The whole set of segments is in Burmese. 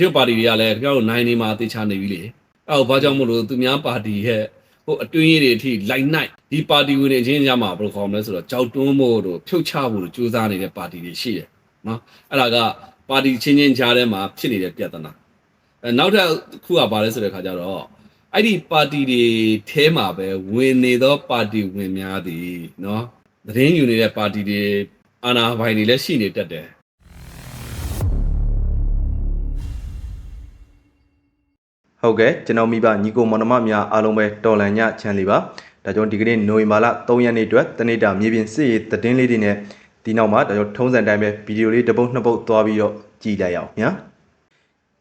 ရုပ်ပါတီတွေကလည်းကြောက်နိုင်နေမှာတေချာနေပြီလေအဲ့တော့ဘာကြောင့်မို့လို့သူများပါတီရဲ့ဟိုအတွင်းရေးတွေအထိလိုက်နိုင်ဒီပါတီဝင်တွေအချင်းချင်းမှာဘယ်လိုခေါ်မလဲဆိုတော့ကြောက်တွန်းဖို့တို့ဖြုတ်ချဖို့တို့စူးစမ်းနေတဲ့ပါတီတွေရှိတယ်နော်အဲ့ဒါကပါတီချင်းချင်းကြားထဲမှာဖြစ်နေတဲ့ပြဿနာအဲနောက်ထပ်တစ်ခုကဘာလဲဆိုတဲ့ခါကျတော့အဲ့ဒီပါတီတွေထဲမှာပဲဝင်နေသောပါတီဝင်များသည်နော်သတင်းယူနေတဲ့ပါတီတွေအာဏာပိုင်တွေလည်းရှိနေတတ်တယ် ဟုတ်ကဲ့ကျွန်တော်မိဘညီကိုမောင်နှမများအားလုံးပဲတော်လန်ညချမ်းလေးပါဒါကြောင့်ဒီကနေ့နိုဝင်ဘာလ3ရက်နေ့အတွက်တနေ့တာမြေပြင်စစ်ရေးသတင်းလေးတွေနဲ့ဒီနောက်မှာဒါကြောင့်ထုံးစံတိုင်းပဲဗီဒီယိုလေးတစ်ပုတ်နှစ်ပုတ်သွားပြီးတော့ကြည့်လိုက်အောင်ညာ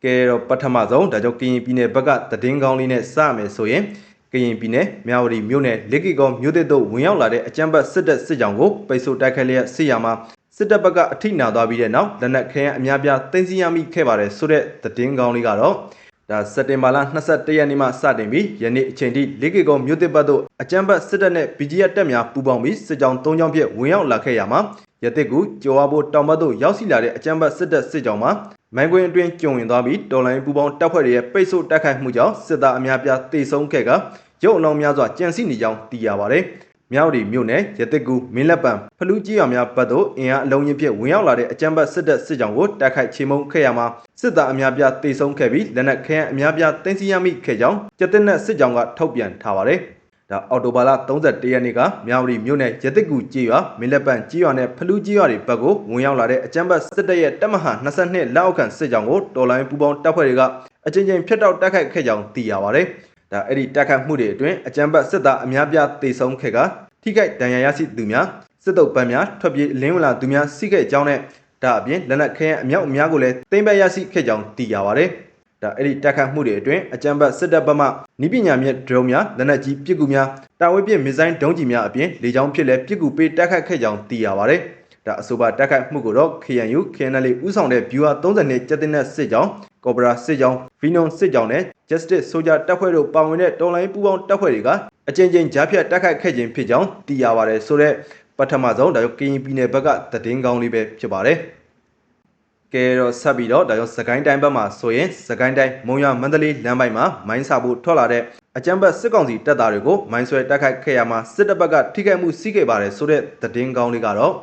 ကဲတော့ပထမဆုံးဒါကြောင့်ကရင်ပြည်နယ်ဘက်ကသတင်းကောင်းလေးနဲ့စမယ်ဆိုရင်ကရင်ပြည်နယ်မြဝတီမြို့နယ်လက်ကီကောမြို့သစ်တို့ဝင်ရောက်လာတဲ့အကြမ်းဖက်စစ်တပ်စစ်ကြောင်ကိုပိတ်ဆို့တိုက်ခတ်လျက်စစ်ရမှာစစ်တပ်ဘက်ကအထိနာသွားပြီးတဲ့နောက်လက်နက်ခဲယမ်းအများပြားတင်စီရမိခဲ့ပါတယ်ဆိုတဲ့သတင်းကောင်းလေးကတော့ ဒါစက်တင်ဘာလ22ရက်နေ့မှစတင်ပြီးယနေ့အချိန်ထိလေးကေကုန်းမြို့တစ်ပတ်သို့အကြမ်းဖက်စစ်တပ်နဲ့ BGF တပ်များပူးပေါင်းပြီးစစ်ကြောင်း၃ကြောင်းဖြင့်ဝင်ရောက်လာခဲ့ရမှာရတစ်ကူကျော်ဝါဘိုတောင်ဘက်သို့ရောက်ရှိလာတဲ့အကြမ်းဖက်စစ်တပ်စစ်ကြောင်းမှာမိုင်းကွင်းအတွင်းကျုံဝင်သွားပြီးတော်လိုင်းပူးပေါင်းတပ်ဖွဲ့တွေရဲ့ပိတ်ဆို့တိုက်ခိုက်မှုကြောင့်စစ်သားအများပြားတေဆုံးခဲ့ကရုပ်အလောင်းများစွာကြံစီနေကြောင်းသိရပါတယ်။ မြောက်ဒီမြို့နယ်ရတစ်ကူမင်းလက်ပံဖလူးကြီးရွာများဘက်သို့အင်အားအလုံးကြီးဖြင့်ဝင်ရောက်လာတဲ့အကြမ်းဖက်စစ်တပ်စစ်ကြောင်းကိုတိုက်ခိုက်ချေမှုန်းခဲ့ရမှာစစ်သားအများပြားတေဆုံးခဲ့ပြီးလက်နက်ခဲယမ်းအများပြားတင်စီရမိခဲ့ကြောင်းကျက်တဲ့နဲ့စစ်ကြောင်းကထုတ်ပြန်ထားပါတယ်။ဒါအော်တိုဘာလ31ရက်နေ့ကမြောက်ဒီမြို့နယ်ရတစ်ကူကြီးရွာမင်းလက်ပံကြီးရွာနဲ့ဖလူးကြီးရွာတွေဘက်ကိုဝင်ရောက်လာတဲ့အကြမ်းဖက်စစ်တပ်ရဲ့တပ်မဟာ22လက်အောက်ခံစစ်ကြောင်းကိုတော်လိုင်းပူပေါင်းတပ်ဖွဲ့တွေကအကြိမ်ကြိမ်ဖျက်တောက်တိုက်ခိုက်ခဲ့ကြောင်းသိရပါတယ်။ ဒါအဲ့ဒီတိုက်ခိုက်မှုတွေအတွင်းအကြမ်းဖက်စစ်သားအများပြားတေဆုံးခဲ့ကထိခိုက်ဒဏ်ရာရရှိသူများစစ်တုပ်ပန်းများထွက်ပြေးလင်းဝင်လာသူများစီးခဲ့ကြောင်းနဲ့ဒါအပြင်လက်နက်ခဲယမ်းအမြောက်အများကိုလည်းသိမ်းပိုက်ရရှိခဲ့ကြောင်းသိရပါတယ်။ဒါအဲ့ဒီတိုက်ခတ်မှုတွေအတွင်းအကြမ်းဖက်စစ်တပ်ဘက်မှနိပညာမြင့်ဒရုန်းများလက်နက်ကြီးပစ်ကူများတာဝေးပစ်မစ်ဇိုင်းဒုံးကျည်များအပြင်လေကြောင်းဖြစ်လည်းပစ်ကူပေးတိုက်ခတ်ခဲ့ကြောင်းသိရပါတယ်။ဒါအဆိုပါတိုက်ခတ်မှုကိုတော့ KNU KNL ဥဆောင်တဲ့ Viewer 30နဲ့ကျက်တင်တဲ့စစ်ကြောင်း ကော်ဘရာစစ်ကြောင်း Venom စစ်ကြောင်းနဲ့ Justice Soldier တပ်ဖွဲ့တို့ပါဝင်တဲ့တော်လိုင်းပူးပေါင်းတပ်ဖွဲ့တွေကအကြိမ်ကြိမ်ကြားဖြတ်တိုက်ခိုက်ခဲ့ခြင်းဖြစ်ကြောင်းသိရပါတယ်ဆိုတော့ပထမဆုံးဒါကြောင့်ကရင်ပြည်နယ်ဘက်ကသတင်းကောင်းလေးပဲဖြစ်ပါတယ်ကဲတော့ဆက်ပြီးတော့ဒါကြောင့်စကိုင်းတိုင်းဘက်မှာဆိုရင်စကိုင်းတိုင်းမုံရမန္တလေးလမ်းပိုင်းမှာမိုင်းစာဖို့ထွက်လာတဲ့အကြမ်းဖက်စစ်ကောင်စီတပ်သားတွေကိုမိုင်းဆွဲတိုက်ခိုက်ခဲ့ရမှာစစ်တပ်ဘက်ကထိခိုက်မှုစီးခဲ့ပါတယ်ဆိုတဲ့သတင်းကောင်းလေးကတော့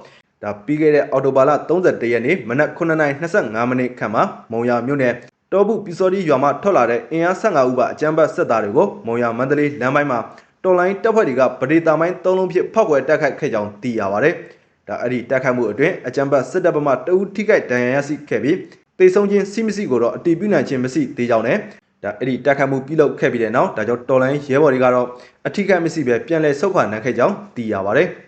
ဒါပြီးခဲ့တဲ့အော်တိုဘာလ31ရက်နေ့မနက်9:25မိနစ်ခန့်မှာမုံရမြို့နယ်တောဘူးပီစော်ဒီရွာမှထွက်လာတဲ့အင်အား15ဦးပါအကြမ်းဖက်စစ်သားတွေကိုမုံရမန္တလေးလမ်းပိုင်းမှာတော်လိုင်းတပ်ဖွဲ့တွေကဗဒေတာမိုင်း၃လုံးဖြင့်ဖောက်ခွဲတိုက်ခိုက်ခဲ့ကြောင်းသိရပါတယ်။ဒါအဲ့ဒီတိုက်ခိုက်မှုအတွင်းအကြမ်းဖက်စစ်တပ်ဘက်မှတအူးထိခိုက်ဒဏ်ရာရရှိခဲ့ပြီးတေဆုံးခြင်းစီမရှိကိုတော့အတီးပြုနိုင်ခြင်းမရှိသေးကြောင်းနဲ့ဒါအဲ့ဒီတိုက်ခိုက်မှုပြုလုပ်ခဲ့ပြီးတဲ့နောက်ဒါကြောင့်တော်လိုင်းရဲဘော်တွေကတော့အထိခိုက်မရှိပဲပြန်လည်ဆုတ်ခွာနိုင်ခဲ့ကြောင်းသိရပါတယ်။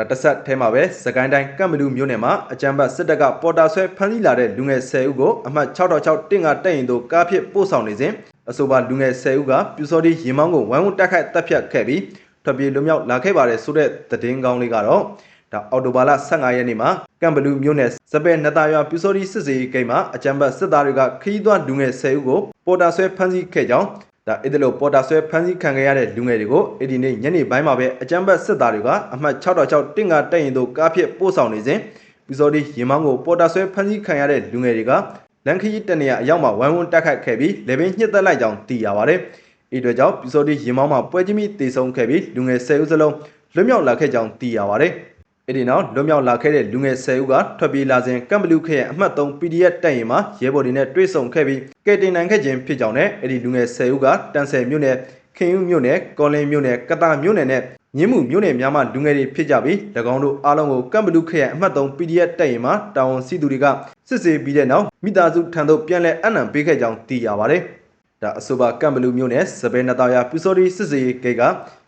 ဒါတစ်ဆက်ထဲမှာပဲစကိုင်းတိုင်းကံမလူမြို့နယ်မှာအကြမ်းဖက်စစ်တပ်ကပေါ်တာဆွဲဖမ်းဆီးလာတဲ့လူငယ်10ဦးကိုအမှတ်666တင့်ကတက်ရင်တို့ကားဖြစ်ပို့ဆောင်နေစဉ်အဆိုပါလူငယ်10ဦးကပြူစောတိရင်မောင်းကိုဝိုင်းဝန်းတက်ခိုက်တပ်ဖြတ်ခဲ့ပြီးထွက်ပြေးလွတ်မြောက်လာခဲ့ပါတယ်ဆိုတဲ့သတင်းကောင်းလေးကတော့ဒါအော်တိုဘာလ15ရက်နေ့မှာကံဘလူမြို့နယ်စပယ်နတာရွာပြူစောတိစစ်စေးဂိမ်းမှာအကြမ်းဖက်စစ်သားတွေကခရီးသွားလူငယ်10ဦးကိုပေါ်တာဆွဲဖမ်းဆီးခဲ့ကြောင်း ဒါအဲ့ဒါလို့ပေါ်တာဆွဲဖမ်းဆီးခံခဲ့ရတဲ့လူငယ်တွေကိုအဲ့ဒီနေ့ညနေပိုင်းမှာပဲအကြမ်းဖက်စစ်သားတွေကအမှတ်666တင့်ကတက်ရင်တို့ကားဖြစ်ပို့ဆောင်နေစဉ်ပြူစောတိရင်မောင်းကိုပေါ်တာဆွဲဖမ်းဆီးခံရတဲ့လူငယ်တွေကလန်ခရီးတနေရအရောက်မှာဝိုင်းဝန်းတက်ခတ်ခဲ့ပြီးလေပင်ညှစ်သက်လိုက်ကြောင်းသိရပါတယ်။ဤအတွက်ကြောင့်ပြူစောတိရင်မောင်းမှာပွဲချင်းမိတေဆုံးခဲ့ပြီးလူငယ်10ဦးစလုံးလွတ်မြောက်လာခဲ့ကြောင်းသိရပါတယ်။ အဲ့ဒီနောက်လွတ်မြောက်လာခဲ့တဲ့လူငယ်10ဦးကထွက်ပြေးလာစဉ်ကမ်ဘလူးခရဲ့အမှတ်3 PDF တက်ရင်မှာရဲဘော်တွေနဲ့တွေ့ဆုံခဲ့ပြီးကဲတင်နိုင်ခဲ့ခြင်းဖြစ်ကြောင်းနဲ့အဲ့ဒီလူငယ်10ဦးကတန်ဆယ်မြို့နယ်ခင်ယူမြို့နယ်ကော်လင်းမြို့နယ်ကတာမြို့နယ်နဲ့မြင်းမှုမြို့နယ်များမှလူငယ်တွေဖြစ်ကြပြီး၎င်းတို့အားလုံးကိုကမ်ဘလူးခရဲ့အမှတ်3 PDF တက်ရင်မှာတာဝန်ရှိသူတွေကစစ်ဆေးပြီးတဲ့နောက်မိသားစုထံသို့ပြန်လည်အနံပေးခဲ့ကြောင်းသိရပါတယ်။ဒါအဆိုပါကမ်ဘလူးမြို့နယ်စပယ်နတာယာပြူစော်ဒီစစ်စေးဂိတ်က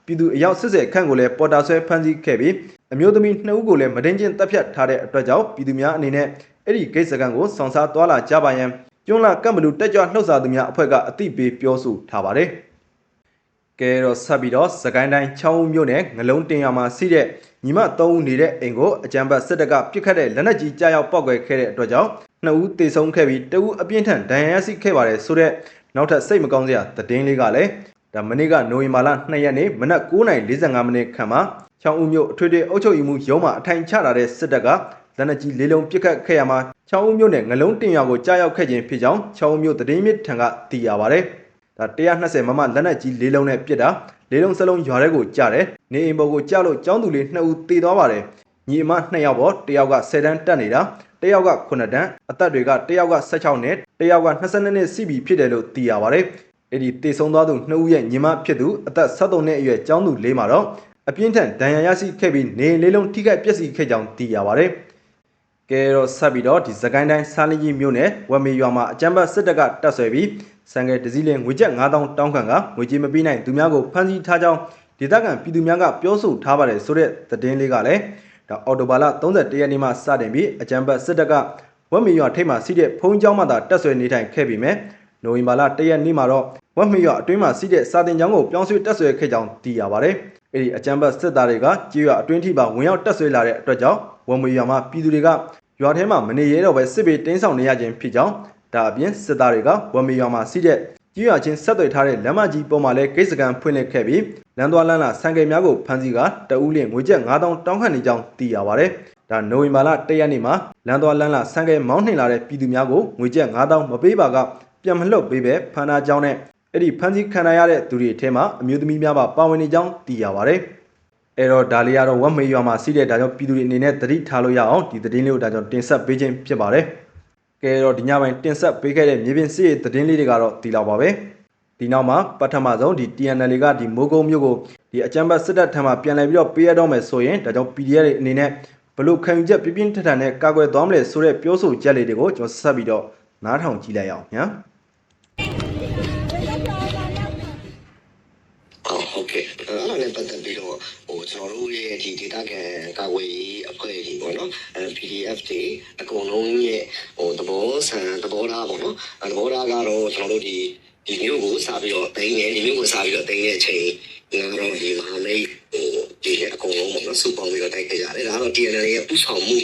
ပြည်သူအယောက်80ခန့်ကိုလည်းပေါ်တာဆွဲဖမ်းဆီးခဲ့ပြီးအမျိုးသမီး2ဦးကိုလည်းမဒင်းချင်းတပ်ဖြတ်ထားတဲ့အတွက်ကြောင့်ပြည်သူများအနေနဲ့အဲ့ဒီဂိတ်စကန်ကိုဆောင်စားသွားလာကြပါရန်ကျွန်းလာကမ်ဘလူးတက်ကြွလှုပ်ရှားသူများအဖွဲ့ကအသိပေးပြောဆိုထားပါတယ်။ကဲတော့ဆက်ပြီးတော့စကိုင်းတိုင်းချောင်းဦးမြို့နယ်ငလုံးတင်ရမှာစီးတဲ့ညီမ3ဦးနေတဲ့အိမ်ကိုအကြံပတ်စစ်တပ်ကပြစ်ခတ်တဲ့လက်နက်ကြီးကြားရောက်ပောက်ကွယ်ခဲ့တဲ့အတွက်ကြောင့်2ဦးသေဆုံးခဲ့ပြီး1ဦးအပြင်းထန်ဒဏ်ရာရရှိခဲ့ပါတယ်ဆိုတော့နောက်ထပ်စိတ်မကောင်းစရာသတင်းလေးကလည်း ဒါမနေ့ကနိုဝင်ဘာလ2ရက်နေ့မနက်9:45မိနစ်ခန့်မှာချောင်းဦးမြို့အထွေထွေအုပ်ချုပ်ရေးမှူးရုံးမှအထိုင်ချလာတဲ့စစ်တပ်ကလက်နက်ကြီးလေးလုံးပစ်ခတ်ခဲ့ရမှာချောင်းဦးမြို့နယ်ငလုံးတင်ရွာကိုကြားရောက်ခဲ့ခြင်းဖြစ်ကြောင်းချောင်းဦးမြို့သတင်းမြစ်ထံကသိရပါဗျ။ဒါ120မမလက်နက်ကြီးလေးလုံးနဲ့ပစ်တာလေးလုံးစလုံးရွာထဲကိုကြားတယ်။နေအိမ်ပေါ်ကိုကြားလို့ចောင်းသူလေး2ဦးသေသွားပါတယ်။ညီအမ2ယောက်ပေါ်တစ်ယောက်က10တန်းတက်နေတာတစ်ယောက်က9တန်းအသက်တွေကတစ်ယောက်က16နဲ့တစ်ယောက်က22နှစ်စီပြီဖြစ်တယ်လို့သိရပါတယ်။ အဲ့ဒီတေဆုံးသွားသူ2ဦးရဲ့ညီမဖြစ်သူအသက်73နှစ်အရွယ်ចောင်းသူလေးမှာတော့အပြင်းထန်ဒဏ်ရာရရှိခဲ့ပြီးနေအိမ်လေးလုံးထိခိုက်ပျက်စီးခဲ့ကြောင်းသိရပါတယ်။ကဲတော့ဆက်ပြီးတော့ဒီစကိုင်းတိုင်းစားလင်းကြီးမြို့နယ်ဝက်မေရွာမှာအကြမ်းဖက်စစ်တပ်ကတပ်ဆွဲပြီးစံငယ်တစည်းလင်းငွေကျပ်9000တောင်းခံကငွေကြေးမပေးနိုင်သူများကိုဖမ်းဆီးထားကြောင်းဒေသခံပြည်သူများကပြောဆိုထားပါတယ်ဆိုတဲ့သတင်းလေးကလည်းဒါအော်တိုဘာလ31ရက်နေ့မှစတင်ပြီးအကြမ်းဖက်စစ်တပ်ကဝက်မေရွာထိပ်မှာစီးတဲ့ဖုံးကျောင်းမှသာတပ်ဆွဲနေထိုင်ခဲ့ပြီးမြဲ နိုဝင်ဘာလ1ရက်နေ့မှာတော့ဝက်မေရွာအတွင်းမှာစီးတဲ့စာတင်ကျောင်းကိုပြောင်းရွှေ့တပ်ဆွဲခဲ့ကြောင်းသိရပါတယ်။အဲဒီအကြမ်းဖက်စစ်သားတွေကကြေးရွာအတွင်းထိပါဝင်ရောက်တပ်ဆွဲလာတဲ့အတွက်ကြောင့်ဝက်မေရွာမှာပြည်သူတွေကရွာထဲမှာမနေရတော့ပဲစစ်ပေတင်းဆောင်နေရခြင်းဖြစ်ကြောင်းဒါအပြင်စစ်သားတွေကဝက်မေရွာမှာစီးတဲ့ကြေးရွာချင်းဆက်သွယ်ထားတဲ့လမ်းမကြီးပေါ်မှာလည်းဂိတ်စကန်ဖွင့်လှစ်ခဲ့ပြီးလမ်းသွားလမ်းလာဆန်ကယ်များကိုဖမ်းဆီးကတအူးလင့်ငွေကျပ်9000တောင်းခံနေကြောင်းသိရပါတယ်။ဒါနိုဝင်ဘာလ1ရက်နေ့မှာလမ်းသွားလမ်းလာဆန်ကယ်မောင်းနှင်လာတဲ့ပြည်သူများကိုငွေကျပ်9000မပေးပါက ပြန်မလွတ်ပေးပဲဖမ်းထားကြောင်းနဲ့အဲ့ဒီဖမ်းဆီးခံရတဲ့သူတွေအထက်မှာအမျိုးသမီးများပါပါဝင်နေကြောင်းသိရပါတယ်။အဲ့တော့ဒါလေးကတော့ဝက်မေရွာမှာစီးတဲ့ဒါကြောင့်ပြည်သူတွေအနေနဲ့သတိထားလို့ရအောင်ဒီသတင်းလေးကိုဒါကြောင့်တင်ဆက်ပေးခြင်းဖြစ်ပါတယ်။ကဲတော့ဒီညပိုင်းတင်ဆက်ပေးခဲ့တဲ့မြေပြင်စစ်ရေးသတင်းလေးတွေကတော့ဒီလောက်ပါပဲ။ဒီနောက်မှာပထမဆုံးဒီ TNL ကဒီမိုးကုံမျိုးကိုဒီအကြမ်းဖက်စစ်တပ်ထံမှပြန်လည်ပြီးတော့ပေးရတော့မယ်ဆိုရင်ဒါကြောင့် PDF တွေအနေနဲ့ဘလို့ခံယူချက်ပြင်းပြင်းထန်ထန်နဲ့ကာကွယ်သွားမလဲဆိုတဲ့ပြောဆိုချက်လေးတွေကိုကျွန်တော်ဆက်ပြီးတော့နားထောင်ကြည့်လိုက်အောင်ညာ။ ဟုတ်ဟုတ်ကဲ့အဲ့ဒါနဲ့ပတ်သက်ပြီးတော့ဟိုကျွန်တော်တို့ရဲ့ဒီ data ကန်ကာကွယ်ရေးအဖွဲ့ကြီးပေါ့နော်အဲ PDF တွေအကုန်လုံးရဲ့ဟိုသဘောဆန်သဘောထားပေါ့နော်အဲသဘောထားကတော့ကျွန်တော်တို့ဒီဒီမျိုးကိုစပြီးတော့တိုင်းနေဒီမျိုးကိုစပြီးတော့တိုင်းတဲ့အချိန်ကတော့ဒီမဟာမိတ်ဟိုဒီအကုန်လုံးပေါ့နော်စုပေါင်းပြီးတော့တိုက်ခဲ့ကြတယ်ဒါကတော့ TNL ရဲ့ဥဆောင်မှု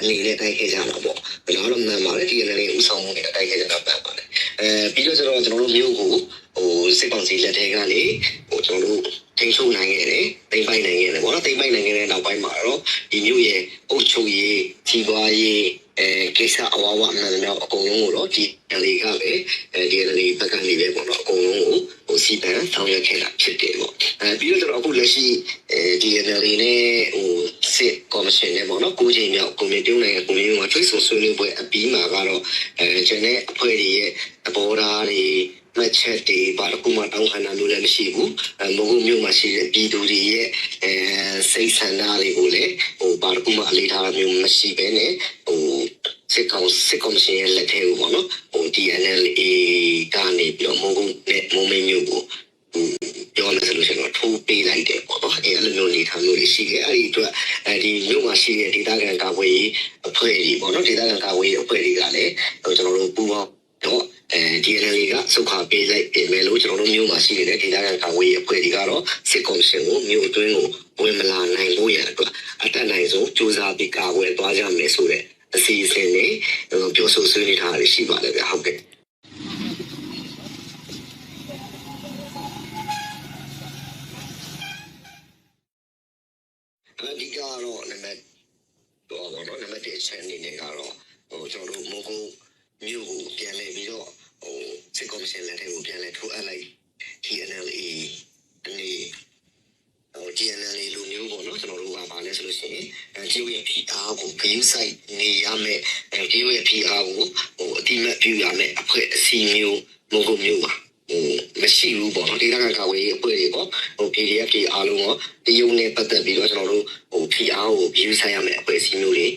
အနေနဲ့တိုက်ခဲ့ကြတာပေါ့ဒါကတော့မှန်ပါတယ် TNL ရဲ့ဥဆောင်မှုနဲ့တိုက်ခဲ့ကြတာမှန်ပါတယ် အဲပြီးတော့ကျတော့ကျွန်တော်တို့မျိုးကိုဟိုစစ်ကောင်စီလက်ထက်ကနေဟိုကျွန်တော်တို့ထိန်းချုပ်နိုင်ခဲ့တယ်တိမ့်ပိုင်နိုင်ခဲ့တယ်ပေါ့နော်တိမ့်ပိုင်နိုင်ခဲ့တဲ့နောက်ပိုင်းမှာတော့ဒီမျိုးရဲ့အုပ်ချုပ်ရေးကြီးပွားရေးအဲကိစ္စအဝဝမှန်တော့အကုန်လုံးကိုတော့ဒီလေကပဲအဲဒီလေဘက်ကနေပဲပေါ့နော်အကုန်လုံးကိုဟိုစီပန်ဆောင်ရွက်ခဲ့တာဖြစ်တယ်ပေါ့အဲပြီးတော့ကျွန်တော်အခုလက်ရှိအဲဒီ NLD နဲ့ဟို စစ်ကော်မရှင်နဲ့ပေါ့နော်ကိုချိန်မြောက်ကွန်မြူတီနိုင်ငံကွန်မြူတီမှာထွေးဆုံဆွေးနွေးပွဲအပြီးမှာကတော့အဲကျွန်တဲ့အဖွဲ့တွေရဲ့သဘောထားတွေမချက်တွေဘာတစ်ခုမှတောင်းခံတာလို့လည်းမရှိဘူးအဲမဟုတ်မျိုးမှာရှိတဲ့ပြည်သူတွေရဲ့အဲစိတ်ဆန္ဒတွေကိုလည်းဟိုဘာတစ်ခုမှအလေးထားတာမျိုးမရှိဘဲနဲ့ဟိုစစ်ကောင်စစ်ကောင်စီရဲ့လက်ထဲကိုပေါ့နော်ဟို DNLA ကနေပြီးတော့မဟုတ်နဲ့မုံမင်းမျိုးကိုဟိုပြောမယ်ဆိုလို့ရှိရင်တော့ထိုးပေးလိုက်တယ်ပေါ့နော်အဲ အဲ့လိုမျိုးနေထားမျိုးတွေရှိတယ်အဲ့ဒီအတွက်အဲဒီမြို့မှာရှိတဲ့ဒေသခံကာကွယ်ရေးအဖွဲ့တွေပေါ့နော်ဒေသခံကာကွယ်ရေးအဖွဲ့တွေကလည်းဟိုကျွန်တော်တို့ပူးပေါင်းတော့အဲဒီ NLA ကစုခါပေးလိုက်ပြင်မယ်လို့ကျွန်တော်တို့မြို့မှာရှိနေတဲ့ဒေသခံကာကွယ်ရေးအဖွဲ့တွေကတော့စစ်ကောင်စီကိုမြို့အတွင်းကိုဝင်မလာနိုင်ဖို့ရအတွက်အတက်နိုင်ဆုံးစူးစမ်းပြီးကာကွယ်သွားကြမယ်ဆိုတဲ့အစီအစဉ်တွေဟိုပြောဆိုဆွေးနွေးထားရရှိပါတယ်ဗျဟုတ်ကဲ့ အဓိကကတော့နံပါတ်တော့ဘောနော်နံပါ တ်1အချက်အနေနဲ့ကတော့ဟိုကျွန်တော်တို့မိုးကုတ်မြို့ကိုပြန်လဲပြီးတော့ဟိုစစ်ကော်မရှင်လက်ထက်ကိုပြန်လဲထိုးအပ်လိုက် TNLA အနေဟို TNLA လူမျိုးပေါ့နော်ကျွန်တော်တို့ကပါလဲဆိုလို့ရှိရင်အဲဂျီဝရဲ့ PR ကိုဂရုစိုက်နေရမယ်အဲဂျီဝရဲ့ PR ကိုဟိုအတိမတ်ပြုရမယ်အဖွဲ့အစည်းမျိုးမိုးကုတ်မြို့ပါဟိုမရှိဘူးပေါ့နော်ဒေသခံကာဝေးအဖွဲ့တွေပေါ့ဟို PDF တွေအားလုံးရောတရုံနဲ့ပတ်သက်ပြီးတော့ကျွန်တော်တို့ဟို PR ကို view ဆိုင်ရမယ်အဖွဲ့အစည်းမျိုးတွေ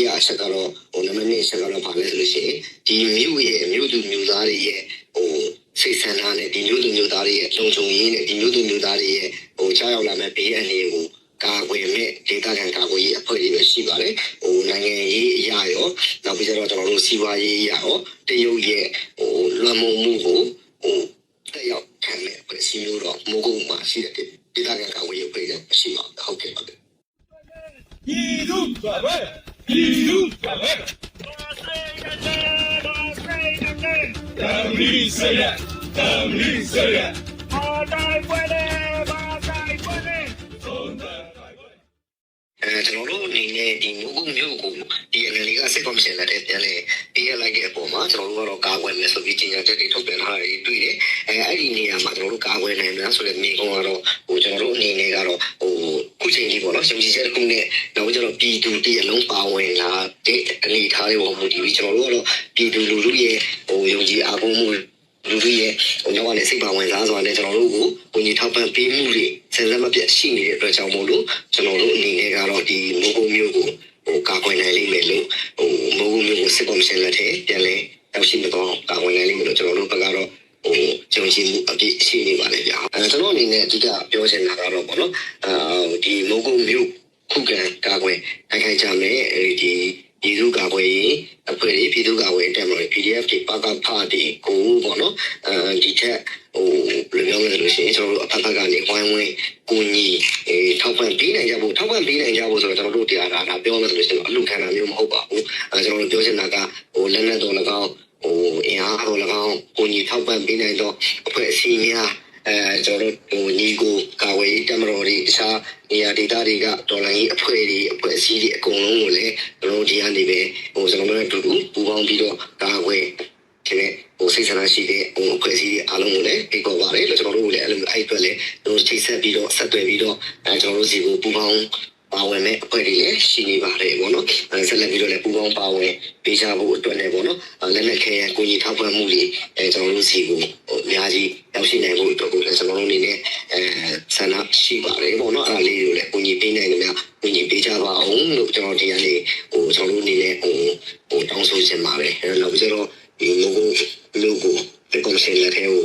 တိယအချက်ကတော့ဟိုနံပါတ်1ချက်ကတော့ဗာလဲဆိုလို့ရှိရင်ဒီမြို့ရဲ့မြို့သူမြို့သားတွေရဲ့ဟိုစိတ်ဆန္ဒနဲ့ဒီမြို့သူမြို့သားတွေရဲ့လုံခြုံရေးနဲ့ဒီမြို့သူမြို့သားတွေရဲ့ဟိုချရောက်လာမဲ့ဘေးအန္တရာယ်ကိုကာကွယ်မဲ့ဒေသခံကာကွယ်ရေးအဖွဲ့တွေပဲရှိပါတယ်ဟိုနိုင်ငံရေးအရာရောနောက်ပြီးတော့ကျွန်တော်တို့စီးပွားရေးအရာရောတရုတ်ရဲ့ဟိုလွှမ်းမိုးမှုကိုဟိုတက်ရောက်ခံမဲ့အဖွဲ့အစည်းမျိုးတော့မိုးကုတ်မှာရှိတဲ့ဒေသခံကာကွယ်ရေးအဖွဲ့တွေမရှိပါဘူးဟုတ်ကဲ့ပါ Piru, saber. Yürüyerek. Tavrize'ye, Tavrize'ye. Aday böyle အဲကျွန်တော်တို့နဲ့ဒီငုကုမျိုးကိုဒီ NLD ကစစ်ကော်မရှင်လက်ထက်ပြန်လဲပေးရလိုက်တဲ့အပေါ်မှာကျွန်တော်တို့ကတော့ကာကွယ်မယ်ဆိုပြီးကြေညာချက်တွေထုတ်ပြန်ထားတာတွေတွေ့တယ်အဲအဲ့ဒီနေရာမှာကျွန်တော်တို့ကာကွယ်နိုင်တယ်ဆိုတဲ့မိကုံကတော့ဟိုကျွန်တော်တို့အနေနဲ့ကတော့ဟိုခုချိန်ကြီးပေါ့နော်ရှင်ကြီးချက်တစ်ခုနဲ့တော့ကျွန်တော်ပြည်သူတည်းအလုံးပါဝင်လာတဲ့အနေအထားလေးပေါ်မူတည်ပြီးကျွန်တော်တို့ကတော့ပြည်သူလူထုရဲ့ဟိုယုံကြည်အားကိုးမှု လူတွေရဲ့ဟိုတော့လည်းစိတ်ပါဝင်စားစွာနဲ့ကျွန်တော်တို့ကိုကိုကြီးထောက်ပံ့ပေးမှုတွေဆက်ဆက်မပြတ်ရှိနေတဲ့အတွက်ကြောင့်မို့လို့ကျွန်တော်တို့အနေနဲ့ကတော့ဒီမိုးကုံမျိုးကိုဟိုကာကွယ်နိုင်လိမ့်မယ်လို့ဟိုမိုးကုံမျိုးကိုစစ်ကော်မရှင်လက်ထက်ပြန်လဲရောက်ရှိမတော့ကာကွယ်နိုင်လိမ့်မယ်လို့ကျွန်တော်တို့ဘက်ကတော့ဟိုကြုံရှိမှုအပြည့်ရှိနေပါလေဗျာအဲကျွန်တော်အနေနဲ့အဓိကပြောချင်တာကတော့ပေါ့နော်အဲဒီမိုးကုံမျိုးခုခံကာကွယ်နိုင်ခိုင်ကြမယ်အဲဒီ ပြည်သူ့ကာကွယ်ရေးအဖွဲ့တွေပြည်သူ့ကာကွယ်တက်မလို့ PDF တွေပါကဖာတွေကိုပေါ့နော်အဲဒီထက်ဟိုဘယ်လိုပြောမလဲလို့ရှိရင်ကျွန်တော်တို့အဖက်ဖက်ကနေဝိုင်းဝန်းကိုညီအဲထောက်ပံ့ပေးနိုင်ကြဖို့ထောက်ပံ့ပေးနိုင်ကြဖို့ဆိုတော့ကျွန်တော်တို့တရားဒါဒါပြောမယ်ဆိုလို့ရှိရင်အလူခံတာမျိုးမဟုတ်ပါဘူးအဲကျွန်တော်တို့ပြောချင်တာကဟိုလက်နက်တော်၎င်းဟိုအင်အားတော်၎င်းကိုညီထောက်ပံ့ပေးနိုင်တော့အဖွဲ့အစည်းများ အဲကျွန်တော်တို့ဟိုညီကိုကာဝေးတမတော်တွေတခြားနေရာဒေသတွေကဒေါ်လာကြီးအဖွဲ့တွေအဖွဲ့အစည်းတွေအကုန်လုံးကိုလည်းကျွန်တော်တို့ဒီကနေပဲဟိုကျွန်တော်တို့နဲ့အတူတူပူးပေါင်းပြီးတော့ကာဝေးဒီနေ့ဟိုစိတ်ဆန္ဒရှိတဲ့ဟိုအဖွဲ့အစည်းတွေအားလုံးကိုလည်းဖိတ်ခေါ်ပါတယ်လို့ကျွန်တော်တို့ကိုလည်းအဲ့လိုအဲ့အတွက်လည်းတို့ချိတ်ဆက်ပြီးတော့ဆက်သွယ်ပြီးတော့အဲကျွန်တော်တို့စီကိုပူးပေါင်း ပါဝင်တဲ့အဖွဲ့တွေလည်းရှိနေပါတယ်ပေါ့နော်အဲဆက်လက်ပြီးတော့လည်းပူးပေါင်းပါဝင်ပေးချဖို့အတွက်လည်းပေါ့နော်လက်လက်ခဲရန်ကိုကြီးထောက်ပံ့မှုတွေအဲကျွန်တော်တို့စီကိုဟိုအများကြီးရောက်ရှိနိုင်ဖို့အတွက်ကိုလည်းကျွန်တော်တို့အနေနဲ့အဲဆန္ဒရှိပါတယ်ပေါ့နော်အဲ့ဒါလေးကိုလည်းကိုကြီးပေးနိုင်တယ်များကိုကြီးပေးချပါအောင်လို့ကျွန်တော်ဒီကနေ့ဟိုကျွန်တော်တို့အနေနဲ့ဟိုဟိုတောင်းဆိုချင်ပါတယ်အဲတော့ကျွန်တော်ဒီလိုကိုလူကို ဒီကော်မရှင်လက်ထဲကို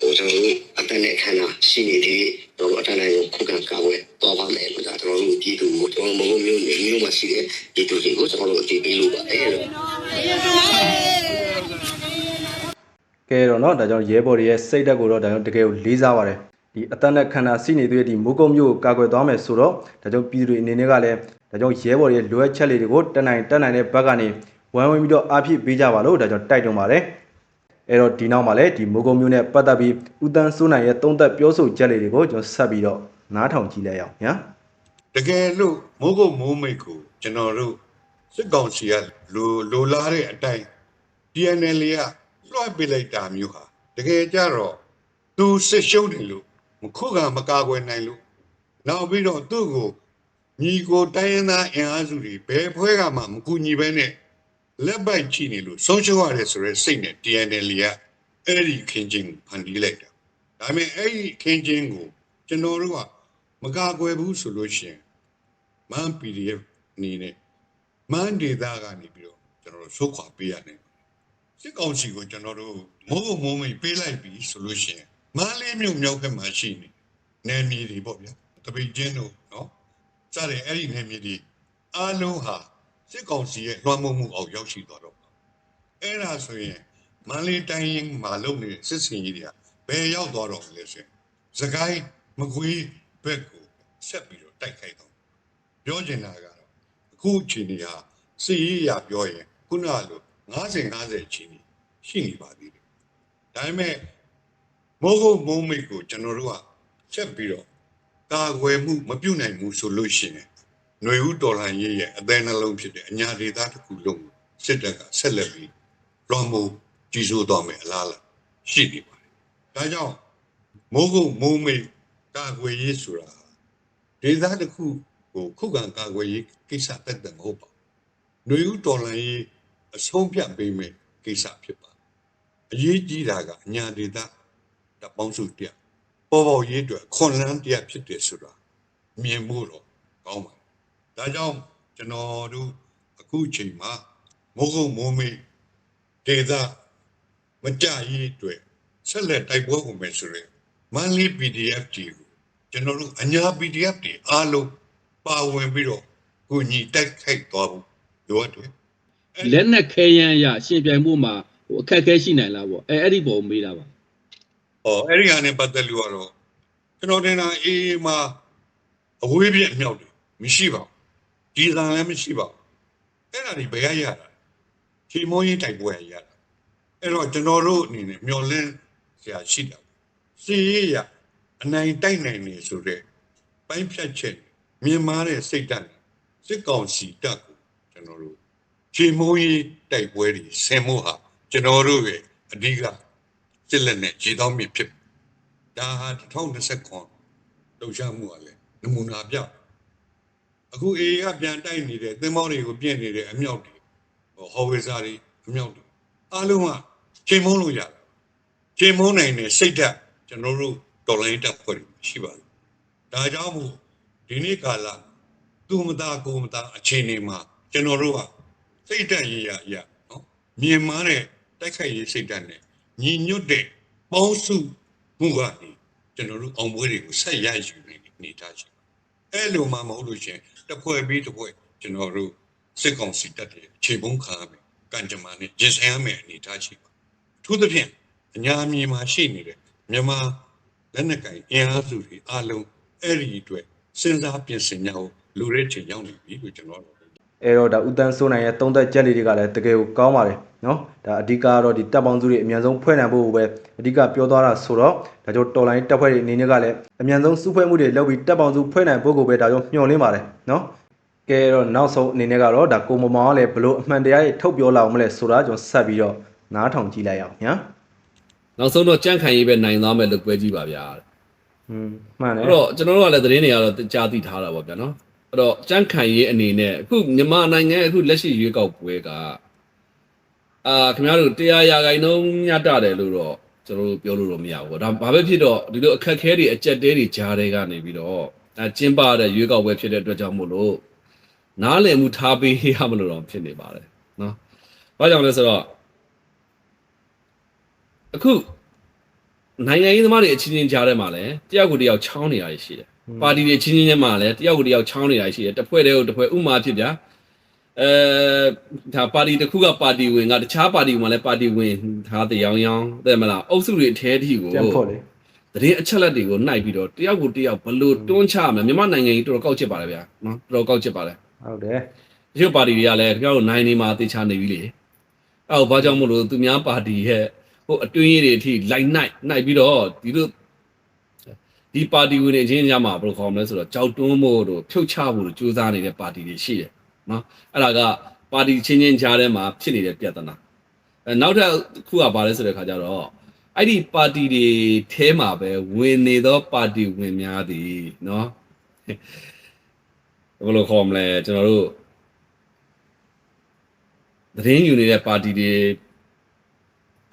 ဟိုကျွန်တော်တို့အတက်နဲ့ခန္ဓာရှိနေသေးတော့အတက်နိုင်ကိုခုခံကာဝယ်တော့ပါမယ်လို့ဒါကျွန်တော်တို့ပြည်သူကိုကျွန်တော်မဟုတ်မျိုးမျိုးမှာရှိတဲ့ပြည်သူတွေကိုကျွန်တော်တို့အတည်ပြုလို့ပါတယ်လို့ ကဲတော့เนาะဒါကြောင့်ရဲဘော်တွေရဲ့စိတ်ဓာတ်ကိုတော့ဒါကြောင့်တကယ်ကိုလေးစားပါတယ်ဒီအသက်နဲ့ခန္ဓာစီနေသွေးဒီမိုးကုတ်မျိုးကိုကာကွယ်သွားမယ်ဆိုတော့ဒါကြောင့်ပြည်သူတွေအနေနဲ့ကလည်းဒါကြောင့်ရဲဘော်တွေရဲ့လိုအပ်ချက်လေးတွေကိုတက်နိုင်တက်နိုင်တဲ့ဘက်ကနေဝိုင်းဝန်းပြီးတော့အားဖြည့်ပေးကြပါလို့ဒါကြောင့်တိုက်တွန်းပါတယ် အဲ့တော့ဒီနောက်မှာလည်းဒီမိုးကုတ်မျိုးနဲ့ပတ်သက်ပြီးဦးတန်းစိုးနိုင်ရဲ့သုံးသက်ပြောဆိုချက်လေးတွေကိုကျွန်တော်ဆက်ပြီးတော့နားထောင်ကြည့်လိုက်အောင်ညာတကယ်လို့မိုးကုတ်မိုးမိတ်ကိုကျွန်တော်တို့စစ်ကောင်စီကလိုလိုလားတဲ့အတိုင်း DNL ကလွှတ်ပေးလိုက်တာမျိုးဟာတကယ်ကြတော့သူစစ်ရှုံးတယ်လို့မခုခံမကာကွယ်နိုင်လို့နောက်ပြီးတော့သူ့ကိုညီကိုတိုင်းရင်းသားအင်အားစုတွေဘယ်ဖွဲ့ကမှမကူညီဘဲနဲ့ လက်ပိုက်ချနေလို့ဆုံးရှုံးရတယ်ဆိုရဲစိတ်နဲ့ DNL ကအဲ့ဒီခင်းချင်းကိုဖန်တီးလိုက်တာဒါပေမဲ့အဲ့ဒီခင်းချင်းကိုကျွန်တော်တို့ကမကာကွယ်ဘူးဆိုလို့ရှိရင်မန် PDF အနေနဲ့မန်ဒေတာကနေပြီးတော့ကျွန်တော်တို့သုတ်ခွာပေးရတယ်စစ်ကောင်စီကိုကျွန်တော်တို့မိုးကုတ်မိုးမိတ်ပေးလိုက်ပြီဆိုလို့ရှိရင်မန်းလေးမြို့မြောက်ဘက်မှာရှိနေနယ်မြေတွေပေါ့ဗျာတပိတ်ချင်းတို့နော်စတဲ့အဲ့ဒီနယ်မြေတွေအားလုံးဟာ စစ်ကောင်စီရဲ့လွှမ်းမိုးမှုအောက်ရောက်ရှိသွားတော့အဲ့ဒါဆိုရင်မန်းလေးတိုင်းရင်မှာလုံနေတဲ့စစ်စင်ကြီးတွေကဘယ်ရောက်သွားတော့လဲဆိုရင်စကိုင်းမကွေးဘက်ကိုဆက်ပြီးတော့တိုက်ခိုက်တော့ပြောချင်တာကတော့အခုအချိန်ကြီးဟာစီရေးရပြောရင်ခုနကလို90 50ချင်းကြီးရှိနေပါသေးတယ်။ဒါပေမဲ့မိုးကုတ်မိုးမိတ်ကိုကျွန်တော်တို့ကချက်ပြီးတော့ကာကွယ်မှုမပြုတ်နိုင်ဘူးဆိုလို့ရှိရင် ຫນွေဦးတော်လှန်ရေးရဲ့အသေးနှလုံးဖြစ်တဲ့အညာဒေသတစ်ခုလုံးကိုစစ်တပ်ကဆက်လက်ပြီးလွှမ်းမိုးကြီးစိုးတော်မယ်အလားလားရှိနေပါတယ်။ဒါကြောင့်မိုးကုတ်မိုးမိတ်ကာကွယ်ရေးဆိုတာဟာ ဒေသတစ်ခုကိုခုခံကာကွယ်ရေးကိစ္စတက်တယ်မဟုတ်ပါဘူး။ຫນွေဦးတော်လှန်ရေးအဆုံးဖြတ်ပေးမယ်ကိစ္စဖြစ်ပါအရေးကြီးတာကအညာဒေသတပေါင်းစုတက်ပေါ်ပေါ်ရေးအတွက်ခွန်လန်းတက်ဖြစ်တယ်ဆိုတာမြင်ဖို့တော့ကောင်းပါတယ်။ ဒါကြောင့်ကျွန်တော်တို့အခုချိန်မှာမိုးကုတ်မိုးမေးဒေသမကြရေးအတွက်ဆက်လက်တိုက်ပွဲဝင်မယ်ဆိုရင်မန်လီ PDF ကြီးကိုကျွန်တော်တို့အညာ PDF တွေအားလုံးပါဝင်ပြီးတော့ကိုညီတိုက်ခိုက်သွားဖို့လိုအပ်တယ်လက်နက်ခဲယမ်းရရှင်ပြိုင်မှုမှာဟိုအခက်အခဲရှိနိုင်လားပေါ့အဲအဲ့ဒီပုံမေးတာပါ။ဟောအဲ့ဒီဟာနဲ့ပတ်သက်လို့ကတော့ကျွန်တော်တင်တာအေးမှာအဝေးပြည့်အမြောက်တယ်မရှိပါဘူး။ ဒီသံလည်းမရှိပါဘူး။အဲ့ဒါတွေဘယ်ရရတာ။ချီမိုးရင်တိုက်ပွဲရရတာ။အဲ့တော့ကျွန်တော်တို့အနေနဲ့မျောလင်းဆရာရှိတာ။စီရရအနိုင်တိုက်နိုင်နေဆိုတဲ့ပိုင်းဖြတ်ချက်မြင်မာတဲ့စိတ်ဓာတ်နဲ့စစ်ကောင်စီတပ်ကိုကျွန်တော်တို့ချိန်မိုးရေးတိုက်ပွဲတွေဆင်မှုဟာကျွန်တော်တို့ရဲ့အဓိကစစ်လက်နဲ့ရေတောင်းမြစ်ဖြစ်ဒါဟာ2029လှုပ်ရှားမှုကလည်းနမူနာပြ အခုအေကပြန်တိုက်နေတဲ့သင်္ဘောတွေကိုပြင့်နေတဲ့အမြောက်တွေဟိုဟော်ဝေစာတွေအမြောက်တွေအားလုံးကချိန်မိုးလို့ရတယ်ချိန်မိုးနိုင်တဲ့စိတ်ဓာတ်ကျွန်တော်တို့တော်လိုင်းတပ်ဖွဲ့တွေရှိပါတယ်ဒါကြောင့်မို့ဒီနေ့ကာလသူမသားကိုမသားအခြေအနေမှာကျွန်တော်တို့ကစိတ်ဓာတ်ရရရနော်မြင်မားတဲ့တိုက်ခိုက်ရေးစိတ်ဓာတ်နဲ့ညီညွတ်တဲ့ပေါင်းစုမှုကနေကျွန်တော်တို့အောင်ပွဲတွေကိုဆက်ရယူနေနေထားချင် အဲ့လိုမှမဟုတ်လို့ရှရင်တစ်ဖွဲ့ပြီးတစ်ဖွဲ့ကျွန်တော်တို့စစ်ကောင်စီတပ်တွေခြေပုံးခါမယ်ကံကြမ္မာနဲ့ရင်ဆိုင်ရမယ်အနေထားရှိပါအထူးသဖြင့်အညာအမြင်မှာရှိနေတဲ့မြန်မာလက်နက်ကင်အင်အားစုတွေအားလုံးအဲ့ဒီအတွက်စဉ်းစားပြင်ဆင်ကြအောင်လူရဲချိန်ရောက်နေပြီလို့ကျွန်တော်တို့အဲ့တော့ဒါဦးတန်းစိုးနိုင်ရဲ့သုံးသက်ချက်လေးတွေကလည်းတကယ်ကိုကောင်းပါတယ် နော်ဒါအဓိကကတော့ဒီတပ်ပေါင်းစုတွေအမြန်ဆုံးဖွဲ့နိုင်ဖို့ပဲအဓိကပြောသွားတာဆိုတော့ဒါကြောင့်တော်လိုင်းတပ်ဖွဲ့တွေအနေနဲ့ကလည်းအမြန်ဆုံးစုဖွဲ့မှုတွေလုပ်ပြီးတပ်ပေါင်းစုဖွဲ့နိုင်ဖို့ကိုပဲဒါကြောင့်မျှော်လင့်ပါတယ်နော်ကဲတော့နောက်ဆုံးအနေနဲ့ကတော့ဒါကိုမမောင်ကလည်းဘလို့အမှန်တရားတွေထုတ်ပြောလာအောင်မလဲဆိုတာကျွန်တော်ဆက်ပြီးတော့နားထောင်ကြည့်လိုက်အောင်ညာနောက်ဆုံးတော့ကြန့်ခိုင်ရေးပဲနိုင်သွားမယ်လို့ပြောကြည့်ပါဗျာဟွန်းမှန်တယ်အဲ့တော့ကျွန်တော်တို့ကလည်းသတင်းတွေကတော့ကြားသိထားတာပေါ့ဗျာနော်အဲ့တော့ကြန့်ခိုင်ရေးအနေနဲ့အခုမြန်မာနိုင်ငံအခုလက်ရှိရွေးကောက်ပွဲက အာခင်ဗျားတို့တရားရာခိုင်နှုန်းညတတယ်လို့တော့ကျွန်တော်တို့ပြောလို့တော့မရဘူးပေါ့ဒါဘာပဲဖြစ်တော့ဒီလိုအခက်အခဲတွေအကြက်တဲတွေကြားတွေကနေပြီးတော့အဲကျင်းပတဲ့ရွေးကောက်ပွဲဖြစ်တဲ့အတွက်ကြောင့်မို့လို့နားလည်မှုထားပေးရမလို့တော့ဖြစ်နေပါတယ်နော်ဘာကြောင့်လဲဆိုတော့အခုနိုင်ငံရေးသမားတွေအချင်းချင်းကြားထဲမှာလည်းတယောက်ကိုတယောက်ချောင်းနေတာရှိတယ်ပါတီတွေချင်းချင်းချင်းမှာလည်းတယောက်ကိုတယောက်ချောင်းနေတာရှိတယ်တစ်ဖွဲ့တည်းကိုတစ်ဖွဲ့ဥမာဖြစ်ဗျာ အဲဒါပါတီတစ်ခုကပါတီဝင်ကတခြားပါတီမှာလည်းပါတီဝင်ထားတဲ့ရောင်ရောင်တဲ့မလားအုပ်စုတွေအထဲအထိကိုကျန်ဖို့လေသတင်းအချက်လက်တွေကိုနှိုက်ပြီးတော့တယောက်ကိုတယောက်ဘလို့တွန်းချမလဲမြန်မာနိုင်ငံကြီးတော်တော်ကောက်ချစ်ပါတယ်ဗျာနော်တော်တော်ကောက်ချစ်ပါတယ်ဟုတ်တယ်တချို့ပါတီတွေကလည်းခင်ဗျားတို့နိုင်နေမှာတေချာနေပြီလေအဲ့တော့ဘာကြောင့်မို့လို့သူများပါတီရဲ့ဟိုအတွင်းရေးတွေအထိလိုက်နိုင်နိုင်ပြီးတော့ဒီလိုဒီပါတီဝင်တွေချင်းကြမှာဘယ်လိုခေါ်မလဲဆိုတော့ကြောက်တွန်းဖို့တို့ဖြုတ်ချဖို့တို့ကြိုးစားနေတဲ့ပါတီတွေရှိတယ် နော်အဲ့ဒါကပါတီချင်းချင်းကြားထဲမှာဖြစ်နေတဲ့ပြဿနာအဲနောက်တစ်ခုကဘာလဲဆိုတဲ့ခါကျတော့အဲ့ဒီပါတီတွေထဲမှာပဲဝင်နေသောပါတီဝင်များသည်နော်ဘယ်လိုခေါ်မလဲကျွန်တော်တို့သတင်းယူနေတဲ့ပါတီတွေ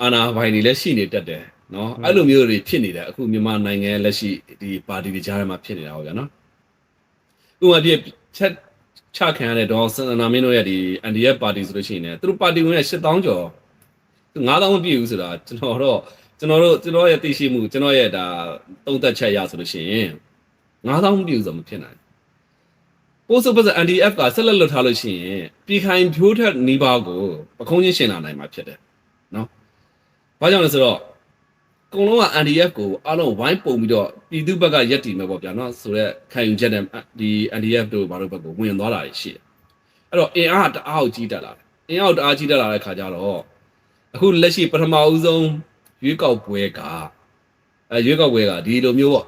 အာဏာပိုင်တွေလည်းရှိနေတတ်တယ်နော်အဲ့လိုမျိုးတွေဖြစ်နေတယ်အခုမြန်မာနိုင်ငံလက်ရှိဒီပါတီတွေကြားထဲမှာဖြစ်နေတာဟုတ်ဗျာနော်ဥပမာပြချက် ချခံရတဲ့ဒေါ်စန္ဒနာမင်းတို့ရဲ့ဒီ NDF ပါတီဆိုလို့ရှိရင်လည်းသူတို့ပါတီဝင်ရဲ့8000ကျော်9000မပြည့်ဘူးဆိုတာကျွန်တော်တော့ကျွန်တော်တို့ကျွန်တော်ရဲ့သိရှိမှုကျွန်တော်ရဲ့ဒါသုံးသက်ချက်ရဆိုလို့ရှိရင်9000မပြည့်ဘူးဆိုတော့မဖြစ်နိုင်ဘူးပို့စပတ်စ NDF ကဆက်လက်လွတ်ထားလို့ရှိရင်ပြည်ခိုင်ဖြိုးထက်နီးပါးကိုပခုံးချင်းရှင်လာနိုင်မှာဖြစ်တယ်နော်။ဘာကြောင့်လဲဆိုတော့ အကုန်လုံးက NDF ကိုအားလုံးဝိုင်းပုံပြီးတော့ပြည်သူဘက်ကရက်တည်မယ်ပေါ့ဗျာနော်ဆိုတော့ခံယူချက်နဲ့ဒီ NDF တို့ဘာလို့ဘက်ကိုဝင်သွားတာရှိတယ်။အဲ့တော့အင်အားကတအားကိုကြီးတက်လာတယ်။အင်အားကိုတအားကြီးတက်လာတဲ့ခါကျတော့အခုလက်ရှိပထမဦးဆုံးရွေးကောက်ပွဲကအဲရွေးကောက်ပွဲကဒီလိုမျိုးပေါ့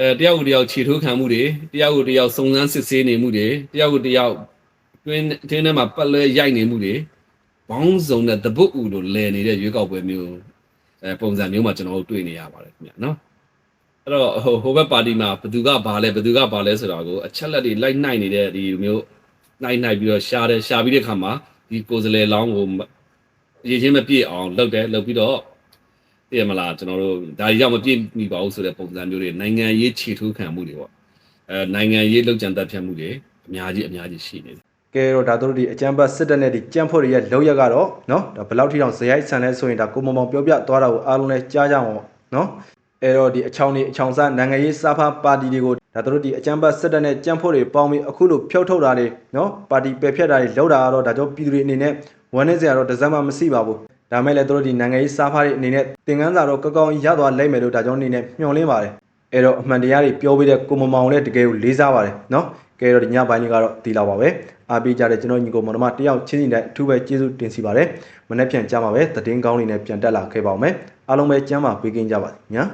အဲတယောက်ကိုတယောက်ခြေထိုးခံမှုတွေတယောက်ကိုတယောက်စုံစမ်းစစ်ဆေးနေမှုတွေတယောက်ကိုတယောက်တွင်းတွင်းထဲမှာပတ်လဲရိုက်နေမှုတွေဘောင်းစုံတဲ့တပုတ်ဦးလိုလဲနေတဲ့ရွေးကောက်ပွဲမျိုး အဲပုံစံမျိုးမှာကျွန်တော်တို့တွေ့နေရပါတယ်ခင်ဗျာနော်အဲ့တော့ဟိုဟိုဘက်ပါတီမှာဘသူကဘာလဲဘသူကဘာလဲဆိုတာကိုအချက်လက်တွေလိုက်နိုင်နေတဲ့ဒီမျိုးနိုင်နိုင်ပြီးတော့ရှားတယ်ရှားပြီးတဲ့ခါမှာဒီကိုယ်စလဲလောင်းကိုရေချင်းမပြည့်အောင်လုပ်တယ်လုပ်ပြီးတော့သိရမလားကျွန်တော်တို့ဒါကြီးရောက်မပြည့်မိပါဘူးဆိုတဲ့ပုံစံမျိုးတွေနိုင်ငံရေးခြေထိုးခံမှုတွေပေါ့အဲနိုင်ငံရေးလောက်ကျန်တက်ဖြတ်မှုတွေအများကြီးအများကြီးရှိနေတယ် ကဲတော့ဒါတို့ဒီအကြမ်းဖက်စစ်တပ်နဲ့ဒီကြမ်းဖို့တွေရဲ့လောက်ရက်ကတော့နော်ဒါဘယ်လောက်ထိတောင်ဇယိုက်ဆန်လဲဆိုရင်ဒါကိုမမောင်ပြောပြသွားတာကိုအားလုံးလည်းကြားကြအောင်ပေါ့နော်အဲတော့ဒီအချောင်းနေအချောင်းစားနိုင်ငံရေးစားဖားပါတီတွေကိုဒါတို့ဒီအကြမ်းဖက်စစ်တပ်နဲ့ကြမ်းဖို့တွေပေါင်းပြီးအခုလိုဖြုတ်ထုတ်တာတွေနော်ပါတီပယ်ဖြတ်တာတွေလောက်တာကတော့ဒါကြောင့်ပြည်သူတွေအနေနဲ့ဝမ်းနေစရာတော့တစ်စက်မှမရှိပါဘူးဒါမဲ့လည်းတို့ဒီနိုင်ငံရေးစားဖားတွေအနေနဲ့သင်ခန်းစာတော့ကောက်ကောက်ရသွားလိမ့်မယ်လို့ဒါကြောင့်အနေနဲ့မျှော်လင့်ပါတယ်အဲတော့အမှန်တရားတွေပြောပေးတဲ့ကိုမမောင်လည်းတကယ်ကိုလေးစားပါတယ်နော်ကဲတော့ဒီညပိုင်းလေးကတော့ဒီလောက်ပါပဲအားပေးကြတဲ့ကျွန်တော်ညီကိုမောင်နှမတယောက်ချင်းစီတိုင်းအထူးပဲကျေးဇူးတင်စီပါတယ်မနေ့ပြန်ကြမှာပဲသတင်းကောင်းတွေနဲ့ပြန်တက်လာခဲ့ပါအောင်မယ်အားလုံးပဲကျမ်းမာပေးကင်းကြပါစေညာ